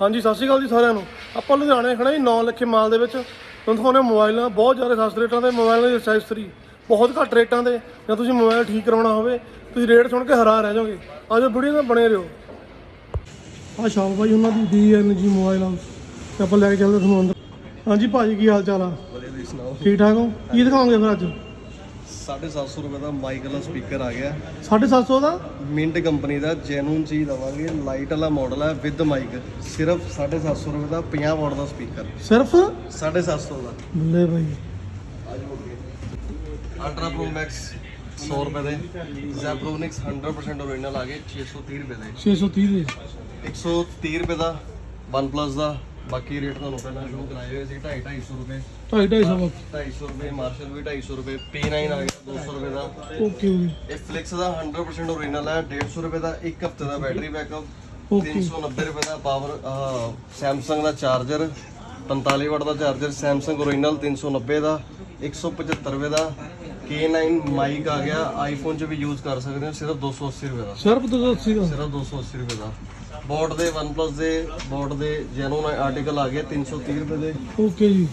ਹਾਂਜੀ ਸਤਿ ਸ਼੍ਰੀ ਅਕਾਲ ਜੀ ਸਾਰਿਆਂ ਨੂੰ। ਆਪਾਂ ਲੁਧਿਆਣੇ ਖੜੇ ਜੀ 9 ਲੱਖੇ ਮਾਲ ਦੇ ਵਿੱਚ। ਤੁਹਾਨੂੰ ਹਾਂ ਮੋਬਾਈਲਾਂ ਬਹੁਤ ਜ਼ਿਆਦਾ ਸਸਤੇ ਰੇਟਾਂ ਦੇ ਮੋਬਾਈਲਾਂ ਦੀ ਐਕਸੈਸਰੀ ਬਹੁਤ ਘੱਟ ਰੇਟਾਂ ਦੇ ਜਾਂ ਤੁਸੀਂ ਮੋਬਾਈਲ ਠੀਕ ਕਰਾਉਣਾ ਹੋਵੇ ਤੁਸੀਂ ਰੇਟ ਸੁਣ ਕੇ ਹੈਰਾਨ ਰਹਿ ਜਾਓਗੇ। ਆਜੋ ਵੀਡੀਓ ਨਾਲ ਬਣੇ ਰਹੋ। ਆ ਸ਼ਾਪ ਬਾਈ ਉਹਨਾਂ ਦੀ ਡੀਐਨਜੀ ਮੋਬਾਈਲ ਹਾਊਸ ਤੇ ਆਪਾਂ ਲੈ ਕੇ ਚੱਲਦੇ ਤੁਹਾਨੂੰ ਅੰਦਰ। ਹਾਂਜੀ ਭਾਜੀ ਕੀ ਹਾਲ ਚਾਲ ਆ? ਵਧੀਆ ਤੁਸੀਂ ਸੁਣਾਓ? ਠੀਕ ਠਾਕ ਹੋ? ਕੀ ਦਿਖਾਓਗੇ ਫਿਰ ਅੱਜ? 750 ਰੁਪਏ ਦਾ ਮਾਈਕ ਵਾਲਾ ਸਪੀਕਰ ਆ ਗਿਆ। 750 ਦਾ? ਮਿੰਟ ਕੰਪਨੀ ਦਾ ਜੈਨੂਨ ਚੀਜ਼ ਦਵਾਂਗੇ। ਲਾਈਟ ਵਾਲਾ ਮਾਡਲ ਹੈ ਵਿਦ ਮਾਈਕ ਸਿਰਫ 750 ਰੁਪਏ ਦਾ 50 ਵਾਟ ਦਾ ਸਪੀਕਰ ਸਿਰਫ? 750 ਦਾ। ਬੱਲੇ ਬਾਈ। ਅਲਟਰਾ ਪ੍ਰੋ ਮੈਕਸ 100 ਰੁਪਏ ਦੇ। ਜ਼ੈਬਰੋਨਿਕਸ 100% ਓਰੀਜਨਲ ਆ ਗਏ। 630 ਰੁਪਏ ਦੇ। 630 ਦੇ। 130 ਰੁਪਏ ਦਾ OnePlus ਦਾ। ਬਾਕੀ ਰੇਟ ਤੁਹਾਨੂੰ ਪਹਿਲਾਂ ਸ਼ੋ ਕਰਾਏ ਹੋਏ ਸੀ 2.5 250 ਰੁਪਏ। 250 250 250 ਰੁਪਏ ਮਾਰਸ਼ਲ ਵੀ 250 ਰੁਪਏ P9 ਆ ਗਿਆ 200 ਰੁਪਏ ਦਾ। ਓਕੇ ਇਹ ਫਲਿਕਸ ਦਾ 100% ਓਰੀਜਨਲ ਹੈ 150 ਰੁਪਏ ਦਾ 1 ਹਫ਼ਤੇ ਦਾ ਬੈਟਰੀ ਬੈਕਅਪ ਓਕੇ। 390 ਰੁਪਏ ਦਾ ਪਾਵਰ ਸੈਮਸੰਗ ਦਾ ਚਾਰਜਰ 45 ਵਾਟ ਦਾ ਚਾਰਜਰ ਸੈਮਸੰਗ ਓਰੀਜਨਲ 390 ਦਾ 175 ਰੁਪਏ ਦਾ K9 ਮਾਈਕ ਆ ਗਿਆ ਆਈਫੋਨ 'ਚ ਵੀ ਯੂਜ਼ ਕਰ ਸਕਦੇ ਹੋ ਸਿਰਫ 280 ਰੁਪਏ ਦਾ। ਸਿਰਫ 280 ਦਾ। ਸਿਰਫ 280 ਰੁਪਏ ਦਾ। ਬੋਟ ਦੇ OnePlus ਦੇ ਬੋਟ ਦੇ ਜੈਨੂਨ ਆਰਟੀਕਲ ਆ ਗਏ 330 ਰੁਪਏ ਦੇ। ਓਕੇ ਜੀ।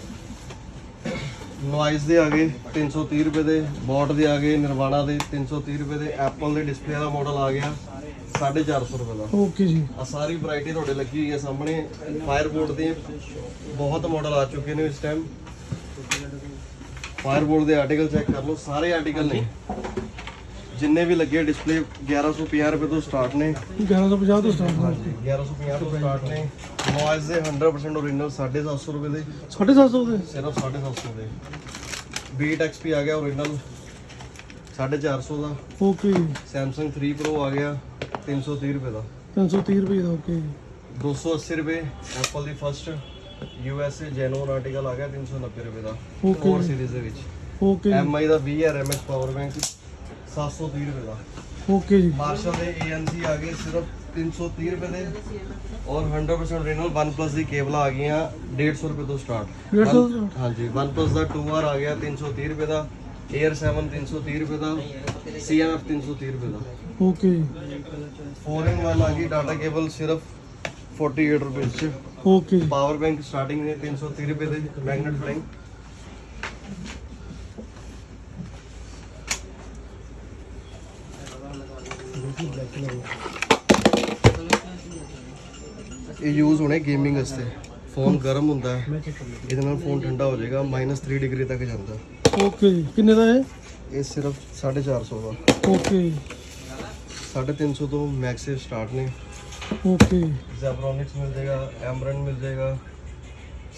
ਨੋਇਸ ਦੇ ਆ ਗਏ 330 ਰੁਪਏ ਦੇ ਬੋਟ ਦੇ ਆ ਗਏ ਨਿਰਵਾਣਾ ਦੇ 330 ਰੁਪਏ ਦੇ ਐਪਲ ਦੇ ਡਿਸਪਲੇ ਵਾਲਾ ਮਾਡਲ ਆ ਗਿਆ 450 ਰੁਪਏ ਦਾ। ਓਕੇ ਜੀ। ਆ ਸਾਰੀ ਵੈਰਾਈਟੀ ਤੁਹਾਡੇ ਲੱਗੀ ਹੋਈ ਹੈ ਸਾਹਮਣੇ। ਫਾਇਰਬੋਲਟ ਦੇ ਬਹੁਤ ਮਾਡਲ ਆ ਚੁੱਕੇ ਨੇ ਇਸ ਟਾਈਮ ਫਾਇਰਬੋਲਟ ਦੇ ਆਰਟੀਕਲ ਚੈੱਕ ਕਰ ਲਓ ਸਾਰੇ ਆਰਟੀਕਲ ਨੇ। ਜਿੰਨੇ ਵੀ ਲੱਗੇ ਡਿਸਪਲੇ 1150 ਰੁਪਏ ਤੋਂ ਸਟਾਰਟ ਨੇ। 1150 ਤੋਂ ਸਟਾਰਟ ਹੈ 1150 ਤੋਂ ਸਟਾਰਟ ਨੇ। ਨੋਇਸ ਦੇ 100% ਓਰੀਜਨਲ 750 ਰੁਪਏ ਦੇ। 750 ਦੇ? ਸਿਰਫ 750 ਦੇ। ਬੀਟ XP ਆ ਗਿਆ ਓਰੀਜਨਲ 450 ਦਾ। ਓਕੇ Samsung 3 Pro ਆ ਗਿਆ। 330 ਰੁਪਏ ਦਾ। 330 ਰੁਪਏ ਦਾ ਓਕੇ ਜੀ 280 ਰੁਪਏ। ਐਪਲ ਦੀ ਫਸਟ USA ਜੈਨੂਨ ਆਰਟੀਕਲ ਆ ਗਿਆ। 390 ਰੁਪਏ ਦਾ। Okay. 4 ਸੀਰੀਜ਼ ਦੇ ਵਿੱਚ। ਓਕੇ MI ਦਾ 20 RMS ਪਾਵਰ ਬੈਂਕ 730 ਰੁਪਏ ਦਾ। ਓਕੇ ਜੀ। ਮਾਰਸ਼ਲ ਦੇ ANC ਆ ਗਏ ਸਿਰਫ 330 ਰੁਪਏ ਦੇ। ਔਰ 100% ਓਰੀਜਨਲ OnePlus ਦੀ ਕੇਬਲ ਆ ਗਈਆਂ 150 ਰੁਪਏ ਤੋਂ ਸਟਾਰਟ। 150 ਤੋਂ? ਹਾਂਜੀ OnePlus ਦਾ 2R ਆ ਗਿਆ 330 ਰੁਪਏ ਦਾ। Air 7 330 ਰੁਪਏ ਦਾ। CMF 330 ਰੁਪਏ ਦਾ। ਓਕੇ ਜੀ। 4 in 1 ਆ ਗਈ ਡਾਟਾ ਕੇਬਲ ਸਿਰਫ 48 ਰੁਪਏ ਚ ਓਕੇ ਜੀ। ਪਾਵਰ ਬੈਂਕ ਸਟਾਰਟਿੰਗ ਨੇ 330 ਰੁਪਏ ਦੇ ਮੈਗਨੇਟ ਫਲਾਈਂਗ ਇਹ ਯੂਜ਼ ਹੋਣੇ ਗੇਮਿੰਗ ਵਾਸਤੇ। ਫੋਨ ਗਰਮ ਹੁੰਦਾ ਹੈ ਇਹਦੇ ਨਾਲ ਫੋਨ ਠੰਡਾ ਹੋ ਜਾਏਗਾ -3 ਡਿਗਰੀ ਤੱਕ ਜਾਂਦਾ। ਓਕੇ ਜੀ ਕਿੰਨੇ ਦਾ ਹੈ ਇਹ ਸਿਰਫ 450 ਦਾ। ਓਕੇ ਜੀ 350 ਤੋਂ ਮੈਕਸੇ ਸਟਾਰਟ ਨੇ। ਓਕੇ ਜ਼ੈਬਰੋਨਿਕਸ ਮਿਲ ਜਾਏਗਾ ਐਮਰਨ ਮਿਲ ਜਾਏਗਾ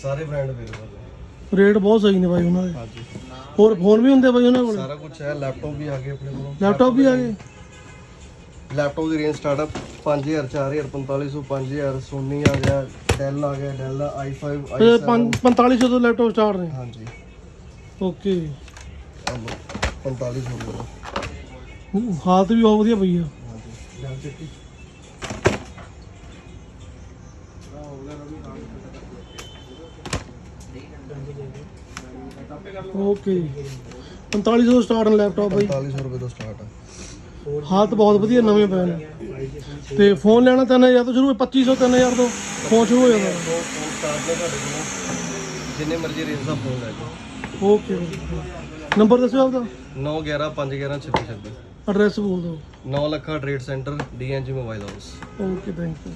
ਸਾਰੇ ਬ੍ਰਾਂਡ ਅਵੇਲੇਬਲ ਹੈ ਰੇਟ ਬਹੁਤ ਸਹੀ ਨੇ ਬਾਈ ਉਹਨਾਂ ਦੇ। ਹਾਂਜੀ। ਹੋਰ ਫੋਨ ਵੀ ਹੁੰਦੇ ਬਾਈ ਉਹਨਾਂ ਕੋਲ? ਸਾਰਾ ਕੁਝ ਹੈ ਲੈਪਟਾਪ ਵੀ ਆ ਗਏ ਆਪਣੇ ਕੋਲ। ਲੈਪਟਾਪ ਵੀ ਆ ਗਏ? ਲੈਪਟਾਪ ਦੀ ਰੇਂਜ ਸਟਾਰਟਅਪ 5000 4000 4500 5000 ਸੋਨੀ ਆ ਗਿਆ ਡੈਲ ਆ ਗਿਆ ਡੈਲ ਦਾ i5 ਇਹ i7 ਪੰਜ- 4500 ਤੋਂ ਲੈਪਟਾਪ ਸਟਾਰਟ ਨੇ? ਹਾਂਜੀ। ਓਕੇ ਆਹ ਲਓ, 4500 ਰੁਪਏ ਦਾ ਹਾਲਤ ਵੀ ਬਹੁਤ ਵਧੀਆ ਪਈ ਆ। ਹਾਂਜੀ ਡੈਲ ਚੱਕੀ ਓਕੇ ਜੀ 4500 ਤੋਂ ਸਟਾਰਟ ਨੇ ਲੈਪਟਾਪ ਬਾਈ। 4500 ਰੁਪਏ ਤੋਂ ਸਟਾਰਟ ਹੈ ਹਾਲਤ ਬਹੁਤ ਵਧੀਆ ਨਵੇਂ ਪਏ ਨੇ ਤੇ ਫੋਨ ਲੈਣਾ 3000 ਤੋਂ ਸ਼ੁਰੂ 2500 3000 ਤੋਂ ਫੋਨ ਸ਼ੁਰੂ ਹੋ ਜਾਂਦਾ ਦੋ ਫੋਨ ਸਟਾਰਟ ਨੇ ਤੁਹਾਡੇ ਕੋਲ ਜਿੰਨੇ ਮਰਜ਼ੀ ਰੇਂਜ ਦਾ ਫੋਨ ਲੈ ਜਾਓ। ਓਕੇ ਨੰਬਰ ਦੱਸਿਓ ਆਪਦਾ। 911 511 36 ਐਡਰੈਸ ਬੋਲ ਦਿਓ। 9 Lakha trade centre D N G mobile house okay thank you